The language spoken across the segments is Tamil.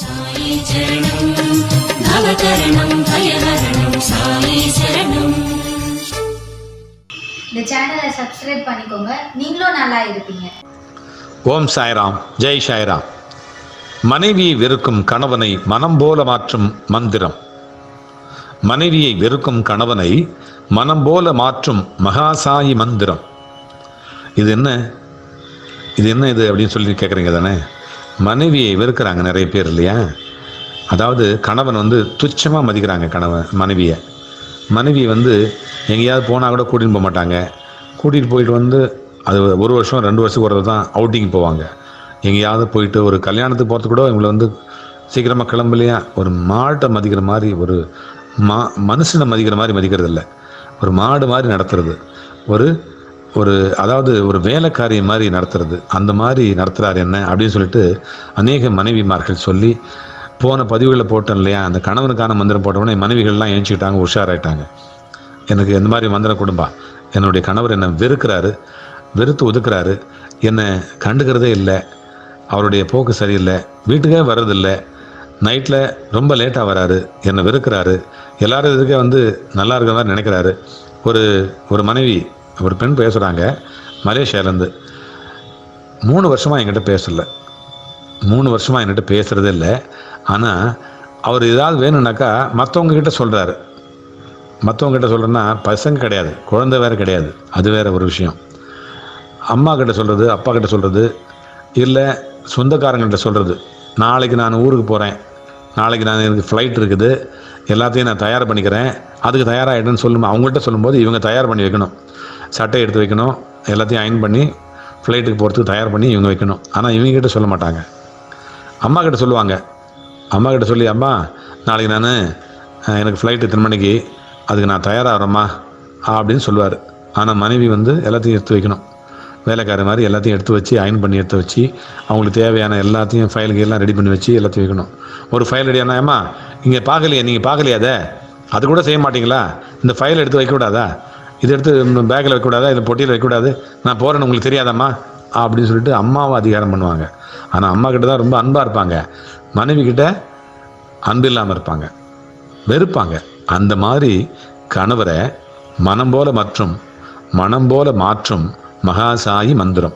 சாயி சரணம் நவகரணம் பயகரணம் சாயி சரணம் ஓம் சாய்ராம் ஜெய் சாய்ராம். மனைவியை வெறுக்கும் கணவனை மனம் போல மாற்றும் மந்திரம். மனைவியை வெறுக்கும் கணவனை மனம் போல மாற்றும் மகாசாயி மந்திரம். இது என்ன? இது என்ன இது அப்படின்னு சொல்லி கேட்குறீங்க தானே? மனைவியை வெறுக்கிறாங்க நிறைய பேர் இல்லையா? அதாவது கணவன் வந்து துச்சமாக மதிக்கிறாங்க கணவன் மனைவியை. மனைவி வந்து எங்கேயாவது போனால் கூட கூட்டின்னு போக மாட்டாங்க. கூட்டிகிட்டு போயிட்டு வந்து அது ஒரு வருஷம் ரெண்டு வருஷத்துக்கு ஒரு தான் அவுட்டிங் போவாங்க. எங்கேயாவது போயிட்டு ஒரு கல்யாணத்துக்கு போகிறதுக்கு கூட இவங்களை வந்து சீக்கிரமாக கிளம்பலையா? ஒரு மாட்டை மதிக்கிற மாதிரி ஒரு மா மனுஷனை மதிக்கிற மாதிரி மதிக்கிறது இல்லை ஒரு மாடு மாதிரி நடத்துறது. ஒரு ஒரு அதாவது ஒரு வேலைக்காரி மாதிரி நடத்துறது. அந்த மாதிரி நடத்துகிறார் என்ன அப்படின்னு சொல்லிட்டு அநேக மனைவிமார்கள் சொல்லி போன பதிவுகளில் போட்டோம் இல்லையா? அந்த கணவனுக்கான மந்திரம் போட்டவுடனே மனைவிகள்லாம் ஏஞ்சிக்கிட்டாங்க உஷாராயிட்டாங்க. எனக்கு இந்த மாதிரி மந்திரம் கொடும்பா என்னுடைய கணவர் என்னை வெறுக்கிறாரு வெறுத்து ஒதுக்குறாரு. என்னை கண்டுக்கிறதே இல்லை. அவருடைய போக்கு சரியில்லை. வீட்டுக்கே வர்றதில்லை. நைட்டில் ரொம்ப லேட்டாக வராரு. என்னை வெறுக்கிறாரு. எல்லாரும் இதுக்கே வந்து நல்லா இருக்கிற மாதிரி நினைக்கிறாரு. ஒரு ஒரு மனைவி ஒரு பெண் பேசுகிறாங்க மலேசியாவிலேருந்து மூணு வருஷமாக என்கிட்ட பேசல. மூணு வருஷமாக என்கிட்ட பேசுகிறதே இல்லை. ஆனால் அவர் ஏதாவது வேணும்னாக்கா மற்றவங்கக்கிட்ட சொல்கிறாரு மற்றவங்க கிட்ட சொல்கிறேன்னா பசங்க கிடையாது குழந்தை வேறு கிடையாது. அது வேற ஒரு விஷயம். அம்மா கிட்ட சொல்கிறது அப்பா கிட்ட சொல்கிறது இல்லை சொந்தக்காரங்கள்ட்ட சொல்கிறது நாளைக்கு நான் ஊருக்கு போகிறேன் நாளைக்கு நான் எனக்கு ஃப்ளைட் இருக்குது. எல்லாத்தையும் நான் தயார் பண்ணிக்கிறேன். அதுக்கு தயாராகிடுன்னு சொல்லும் அவங்கள்ட்ட சொல்லும்போது இவங்க தயார் பண்ணி வைக்கணும். சட்டை எடுத்து வைக்கணும். எல்லாத்தையும் அயன் பண்ணி ஃப்ளைட்டுக்கு போகிறதுக்கு தயார் பண்ணி இவங்க வைக்கணும். ஆனால் இவங்ககிட்ட சொல்ல மாட்டாங்க. அம்மா கிட்ட சொல்லுவாங்க. அம்மா கிட்ட சொல்லி அம்மா நாளைக்கு நான் எனக்கு ஃப்ளைட்டு எத்தனை மணிக்கு? அதுக்கு நான் தயாராகிறேம்மா அப்படின்னு சொல்லுவார். ஆனால் மனைவி வந்து எல்லாத்தையும் எடுத்து வைக்கணும். வேலைக்கார மாதிரி எல்லாத்தையும் எடுத்து வச்சு அயன் பண்ணி எடுத்து வச்சு அவங்களுக்கு தேவையான எல்லாத்தையும் ஃபைலுக்கு எல்லாம் ரெடி பண்ணி வச்சு எல்லாத்தையும் வைக்கணும். ஒரு ஃபைல் ரெடி ஏம்மா இங்கே பார்க்கலையே நீங்கள் பார்க்கலையாதே அது? கூட செய்ய மாட்டிங்களா? இந்த ஃபைல் எடுத்து வைக்கக்கூடாதா இதை எடுத்து பேக்கில் வைக்கக்கூடாதா? இதை பொட்டியில் வைக்கக்கூடாது? நான் போகிறேன்னு உங்களுக்கு தெரியாதம்மா? அப்படின்னு சொல்லிட்டு அம்மாவை அதிகாரம் பண்ணுவாங்க. ஆனால் அம்மா கிட்ட தான் ரொம்ப அன்பாக இருப்பாங்க. மனைவி கிட்ட அன்பு இல்லாமல் இருப்பாங்க. வெறுப்பாங்க. அந்த மாதிரி கணவரை மனம் போல மற்றும் மனம் போல மாற்றும் மகாசாயி மந்திரம்.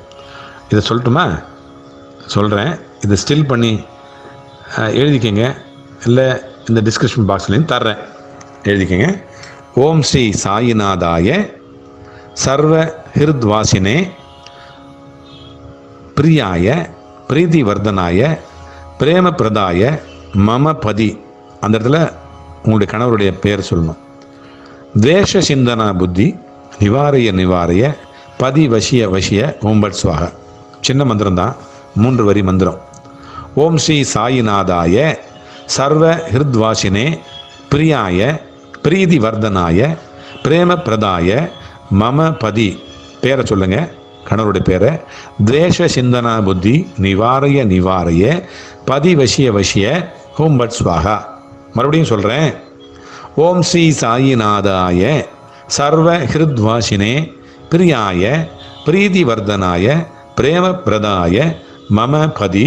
இதை சொல்லட்டுமா? சொல்கிறேன் இதை ஸ்டில் பண்ணி எழுதிக்கங்க. இல்லை இந்த டிஸ்கிரிப்ஷன் பாக்ஸ்லேயும் தர்றேன். எழுதிக்கங்க. ஓம் ஸ்ரீ சாயிநாதாய சர்வ ஹிருத்வாசினே பிரியாய பிரீதி வர்தனாய பிரேம பிரதாய மம பதி அந்த இடத்துல உங்களுடைய கணவருடைய பெயர் சொல்லணும். துவேஷ சிந்தனா புத்தி நிவாரிய நிவாரிய பதி வசிய வசிய ஓம்பட் சுவாக. சின்ன மந்திரம் தான் மூன்று வரி மந்திரம். ஓம் ஸ்ரீ சாயிநாதாய சர்வ ஹிருத்வாசினே பிரியாய பிரீதி வர்தனாய பிரேம பிரதாய மம பதி பேரை சொல்லுங்க கணவருடைய பேரை. துவேஷ சிந்தனா புத்தி நிவாரய நிவாரய பதி வசிய வசிய ஹோம் பட் ஸ்வாகா மறுபடியும் சொல்கிறேன் ஓம் ஸ்ரீ சாயிநாதாய சர்வ ஹிருத்வாசினே பிரியாய பிரீதி வர்தனாய பிரேம பிரதாய மம பதி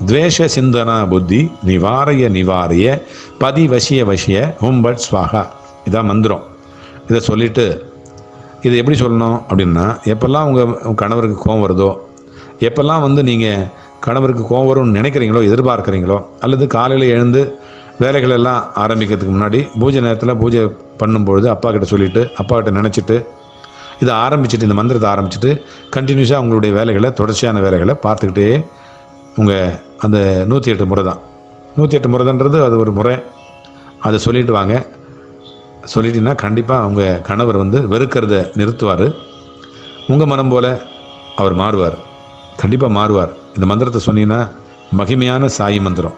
துவேஷ சிந்தனா புத்தி நிவாரிய நிவாரிய பதி வசிய வசிய ஹோம்பட் ஸ்வாகா. இதான் மந்திரம். இதை சொல்லிட்டு இதை எப்படி சொல்லணும் அப்படின்னா எப்பெல்லாம் உங்கள் கணவருக்கு கோவம் வருதோ எப்பெல்லாம் வந்து நீங்கள் கணவருக்கு கோவம் வரும்னு நினைக்கிறீங்களோ எதிர்பார்க்குறீங்களோ அல்லது காலையில் எழுந்து வேலைகள் எல்லாம் ஆரம்பிக்கிறதுக்கு முன்னாடி பூஜை நேரத்தில் பூஜை பண்ணும்பொழுது அப்பா கிட்ட சொல்லிவிட்டு அப்பா கிட்ட நினச்சிட்டு இதை ஆரம்பிச்சுட்டு இந்த மந்திரத்தை ஆரம்பிச்சுட்டு கண்டினியூஸாக உங்களுடைய வேலைகளை தொடர்ச்சியான வேலைகளை பார்த்துக்கிட்டே உங்கள் அந்த நூற்றி எட்டு முறை தான் நூற்றி எட்டு முறைன்றது அது ஒரு முறை. அதை சொல்லிட்டு வாங்க. சொல்லிட்டீங்கன்னா கண்டிப்பாக உங்கள் கணவர் வந்து வெறுக்கிறத நிறுத்துவார். உங்கள் மனம் போல் அவர் மாறுவார். கண்டிப்பாக மாறுவார். இந்த மந்திரத்தை சொன்னீங்கன்னா மகிமையான சாயி மந்திரம்.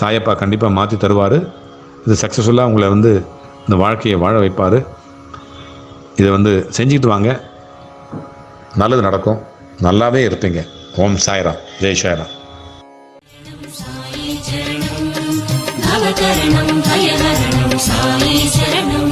சாயப்பா கண்டிப்பாக மாற்றி தருவார். இது சக்ஸஸ்ஃபுல்லாக உங்களை வந்து இந்த வாழ்க்கையை வாழ வைப்பார். இதை வந்து செஞ்சுக்கிட்டு வாங்க. நல்லது நடக்கும். நல்லாவே இருப்பீங்க. ஓம் சாய்ராம். ஜெய் சாய்ராம். సాయి చరణం భవతరణం భయహరణం సాయి శరణం